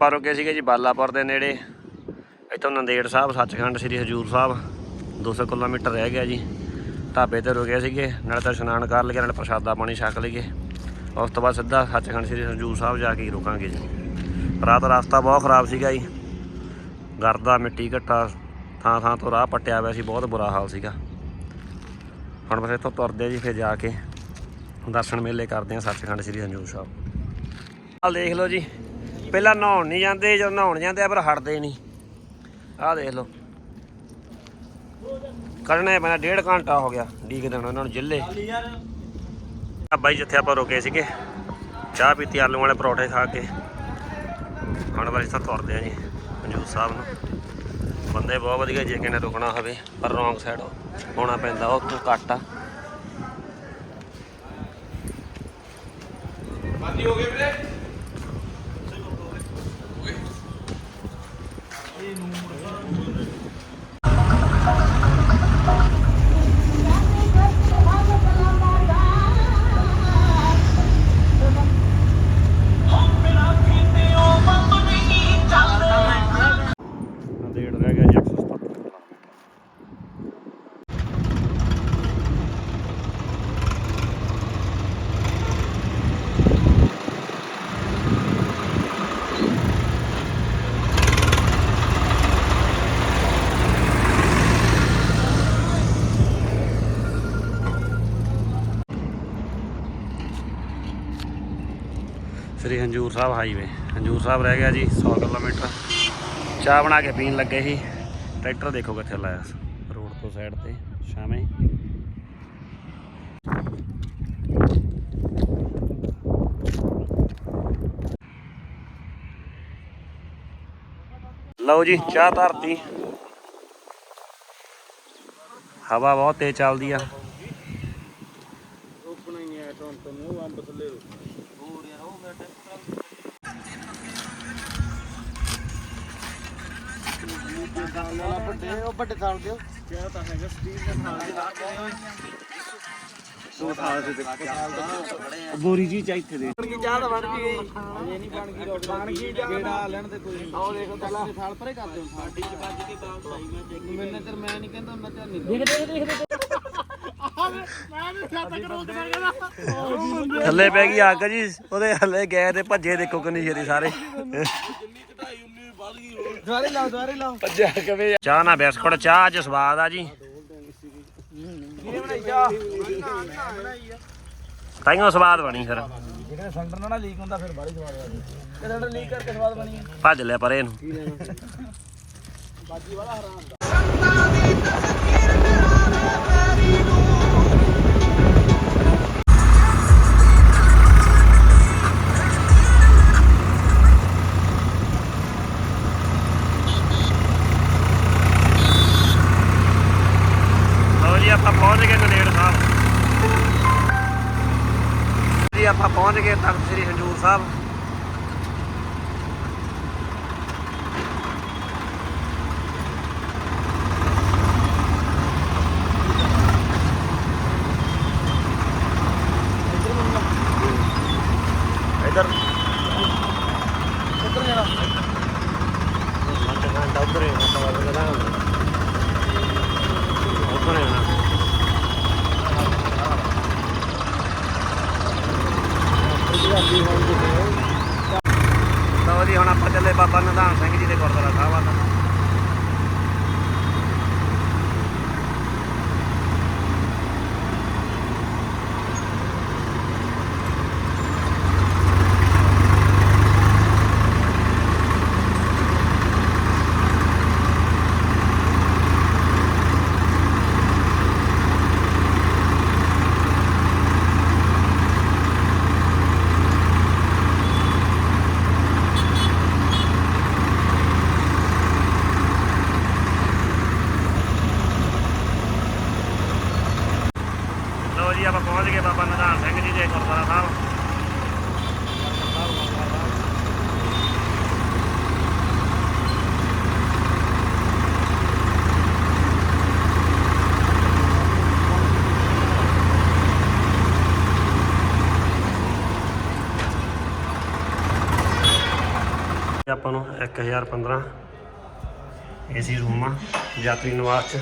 ਆਪਾਂ ਰੁਕੇ ਸੀਗੇ ਜੀ ਬਾਲਾਪੁਰ ਦੇ ਨੇੜੇ। ਇੱਥੋਂ ਨੰਦੇੜ ਸਾਹਿਬ, ਸੱਚਖੰਡ ਸ੍ਰੀ ਹਜੂਰ ਸਾਹਿਬ 200 ਕਿਲੋਮੀਟਰ ਰਹਿ ਗਿਆ ਜੀ। ਢਾਬੇ ਤੇ ਰੁਕੇ ਸੀਗੇ, ਨਾਲੇ ਤਾਂ ਇਸ਼ਨਾਨ ਕਰ ਲਈਏ, ਨਾਲੇ ਪ੍ਰਸ਼ਾਦਾ ਪਾਣੀ ਛਕ ਲਈਏ। ਉਸ ਤੋਂ ਬਾਅਦ ਸਿੱਧਾ ਸੱਚਖੰਡ ਸ੍ਰੀ ਹਜੂਰ ਸਾਹਿਬ ਜਾ ਕੇ ਹੀ ਰੁਕਾਂਗੇ ਜੀ। ਰਾਤ ਰਸਤਾ ਬਹੁਤ ਖਰਾਬ ਸੀਗਾ ਜੀ। ਗਰਦਾ ਮਿੱਟੀ ਘੱਟਾ ਥਾਂ ਥਾਂ ਤੋਂ ਰਾਹ ਪੱਟਿਆ ਹੋਇਆ ਸੀ, ਬਹੁਤ ਬੁਰਾ ਹਾਲ ਸੀਗਾ। ਹੁਣ ਬਸ ਇੱਥੋਂ ਤੁਰਦੇ ਜੀ, ਫਿਰ ਜਾ ਕੇ ਦਰਸ਼ਨ ਮੇਲੇ ਕਰਦੇ ਆ ਸੱਚਖੰਡ ਸ੍ਰੀ ਹਜੂਰ ਸਾਹਿਬ। ਆਹ ਦੇਖ ਲਓ ਜੀ ਪਹਿਲਾਂ ਨਹਾਉਣ ਨਹੀਂ ਜਾਂਦੇ, ਜਦੋਂ ਨਹਾਉਣ ਜਾਂਦੇ ਆ ਪਰ ਹਟਦੇ ਨਹੀਂ। ਆਹ ਦੇਖ ਲਓ। ਕੱਢਣੇ ਪੈਣਾ, ਡੇਢ ਘੰਟਾ ਹੋ ਗਿਆ, ਡੀਕ ਦੇਣਾ ਉਹਨਾਂ ਨੂੰ ਜਿੱਲੇ। ਆ ਬਾਈ ਜਿੱਥੇ ਆਪਾਂ ਰੁਕੇ ਸੀਗੇ, ਚਾਹ ਪੀਤੀ ਆਲੂ ਵਾਲੇ ਪਰੌਠੇ ਖਾ ਕੇ। ਹੁਣ ਵਾਰੀ ਇੱਥੋਂ ਤੁਰਦੇ ਆ ਜੀ ਹਜੂਰ ਸਾਹਿਬ ਨੂੰ। ਬੰਦੇ ਬਹੁਤ ਵਧੀਆ ਜੇ ਕਿਨੇ ਰੁਕਣਾ ਹੋਵੇ, ਪਰ ਰੋਂਗ ਸਾਈਡ ਹੋਣਾ ਪੈਂਦਾ, ਉਹ ਤੋਂ ਘੱਟ ਆ। ਨੰਦੇੜ ਸ੍ਰੀ ਹੰਜੂਰ ਸਾਹਿਬ ਹਾਈਵੇ ਹੰਜੂਰ ਸਾਹਿਬ ਰਹਿ ਗਿਆ ਜੀ 100 ਕਿਲੋਮੀਟਰ। ਚਾਹ ਬਣਾ ਕੇ ਪੀਣ ਲੱਗੇ ਸੀ। ਟਰੈਕਟਰ ਦੇਖੋ ਕਿੱਥੇ ਲਾਇਆ ਰੋਡ ਤੋਂ ਸਾਈਡ ਤੇ ਸ਼ਾਮੇ ਲਓ ਜੀ, ਚਾਹ ਧਰਤੀ। ਹਵਾ ਬਹੁਤ ਤੇਜ਼ ਚੱਲਦੀ ਆ। ਉਹ ਵੱਡੇ ਥਾਲ ਦਿਓ ਕਿਹਾ ਤਾਂ ਹੈਗਾ ਸਟੀਲ ਦੇ ਥਾਲ ਦੇ ਲਾ ਕੇ ਦੋ ਥਾਲ ਦੇ ਬੋਰੀ ਜੀ ਚਾਹੀਦੇ ਦੇ। ਬਣ ਗਈ ਚਾਹ ਤਾਂ ਬਣ ਗਈ। ਇਹ ਨਹੀਂ ਬਣ ਗਈ ਰੋਟੀ ਬਣ ਗਈ ਜਿਹੜਾ ਲੈਣ ਤੇ ਕੋਈ। ਆਓ ਦੇਖੋ ਪਹਿਲਾਂ ਥਾਲ ਪਰੇ ਕਰ ਦਿਓ। ਸਾਡੀ ਚ ਵੱਜ ਕੇ ਬਾਲ ਭਾਈ ਮੈਂ ਚੈੱਕ ਮੈਨੇ ਤੇ ਮੈਂ ਨਹੀਂ ਕਹਿੰਦਾ ਮੈਂ ਧਿਆਨ ਨਹੀਂ ਦੇਖ ਦੇਖ ਦੇਖ ਥੱਲੇ ਪੈ ਗਈ ਅੱਗ ਜੀ ਉਹਦੇ ਥੱਲੇ ਗਏ ਤੇ ਭੱਜੇ ਦੇਖੋ ਕਿੰਨੀ ਛੇਤੀ ਸਾਰੇ। ਦੁਆਰੇ ਲਾਓ ਦੁਆਰੇ ਲਾਓ। ਭੱਜਿਆ ਕਿਵੇਂ ਚਾਹ ਨਾ ਬਿਸਕੁਟ ਚਾਹ ਅੱਜ ਸਵਾਦ ਆ ਜੀ। ਤਾਈਓ ਸਵਾਦ ਬਣੀ ਫਿਰ। ਜਿਹੜੇ ਸਿਲੰਡਰ ਨਾਲ ਲੀਕ ਹੁੰਦਾ ਫਿਰ ਬਾੜੀ ਸਵਾਦ ਆ ਤੇ ਸਿਲੰਡਰ ਲੀਕ ਕਰਕੇ ਸਵਾਦ ਬਣੀ ਭੱਜ ਲਿਆ ਪਰੇ ਨੂੰ। ਬਾਜੀ ਵਾਲਾ ਹਰਾਮ ਦਾ ਪਹੁੰਚ ਗਏ ਤਖਤ ਸ੍ਰੀ ਹਜੂਰ ਸਾਹਿਬ। ਇਧਰ ਕਿੱਧਰ ਜਾਣਾ ਘੰਟਾ ਘੰਟਾ ਉਧਰ ਹੀ ਹੁੰਦਾ ਵਾ ਬਗਦਾ ਉਧਰ ਹੀ ਹੋਣਾ ਲਓ ਜੀ ਹੁਣ ਆਪਾਂ ਚੱਲੇ ਬਾਬਾ ਨਿਧਾਨ ਸਿੰਘ ਜੀ ਦੇ ਗੁਰਦੁਆਰਾ ਸਾਹਿਬ ਆ ਜੀ, ਆਪਾਂ ਪਹੁੰਚ ਗਏ ਬਾਬਾ ਨਿਧਾਨ ਸਿੰਘ ਜੀ ਦੇ ਗੁਰਦੁਆਰਾ ਸਾਹਿਬ। ਆਪਾਂ ਨੂੰ 1015 ਏਸੀ ਰੂਮ ਆ ਯਾਤਰੀ ਨਿਵਾਸ ਚ।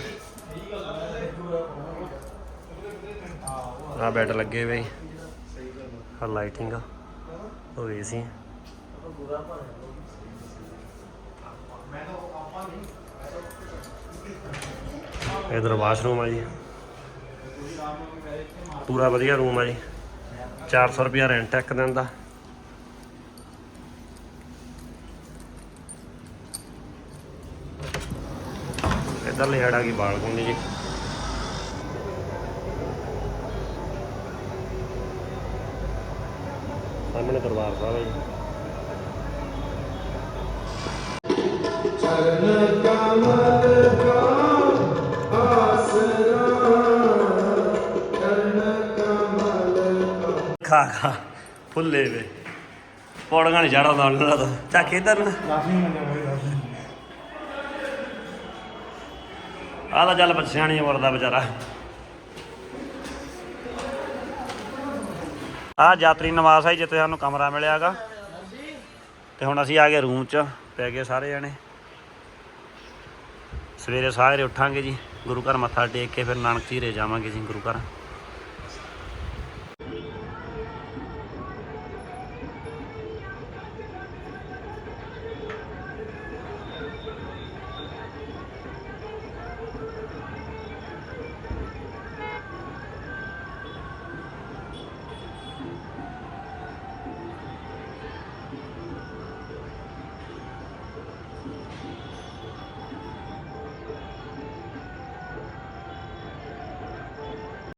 ਆ ਬੈੱਡ ਲੱਗੇ ਵੇ ਆ ਲਾਈਟਿੰਗ ਆ। ਉਹ ਏਸੀ ਇਧਰ ਵਾਸ਼ਰੂਮ ਆ ਜੀ। ਪੂਰਾ ਵਧੀਆ ਰੂਮ ਆ ਜੀ। 400 ਰੁਪਿਆ ਰੈਂਟ ਇੱਕ ਦਿਨ ਦਾ। ਇਧਰ ਲਿਆੜਾ ਕੀ ਬਾਲਕੋਨੀ ਜੀ। ਸਾਹਮਣੇ ਦਰਬਾਰ ਸਾਹਿਬ ਹੈ ਜੀ। ਖਾ ਖਾ, ਫੁੱਲੇ ਵੇ। ਪੌੜੀਆਂ ਨਹੀਂ ਚੜਾ ਨਾਲ ਉਹਨਾਂ ਦਾ ਚੱਕ ਇਧਰ ਨੂੰ। ਆ ਤਾਂ ਚੱਲ ਬੱਚਿਆਂ ਨਹੀਂ ਵਰਦਾ ਵਿਚਾਰਾ। ਆ ਯਾਤਰੀ ਨਿਵਾਸ ਹੈ ਜੀ, ਜਿੱਥੇ ਸਾਨੂੰ ਕਮਰਾ ਮਿਲਿਆਗਾ। ਤੇ ਹੁਣ ਅਸੀਂ ਆ ਗਏ ਰੂਮ 'ਚ ਪੈ ਗਏ ਸਾਰੇ ਜਣੇ। ਸਵੇਰੇ ਸਾਰੇ ਉੱਠਾਂਗੇ ਜੀ ਗੁਰੂ ਘਰ ਮੱਥਾ ਟੇਕ ਕੇ ਫਿਰ ਨਾਨਕ ਧੀਰੇ ਜਾਵਾਂਗੇ ਜੀ ਗੁਰੂ ਘਰ।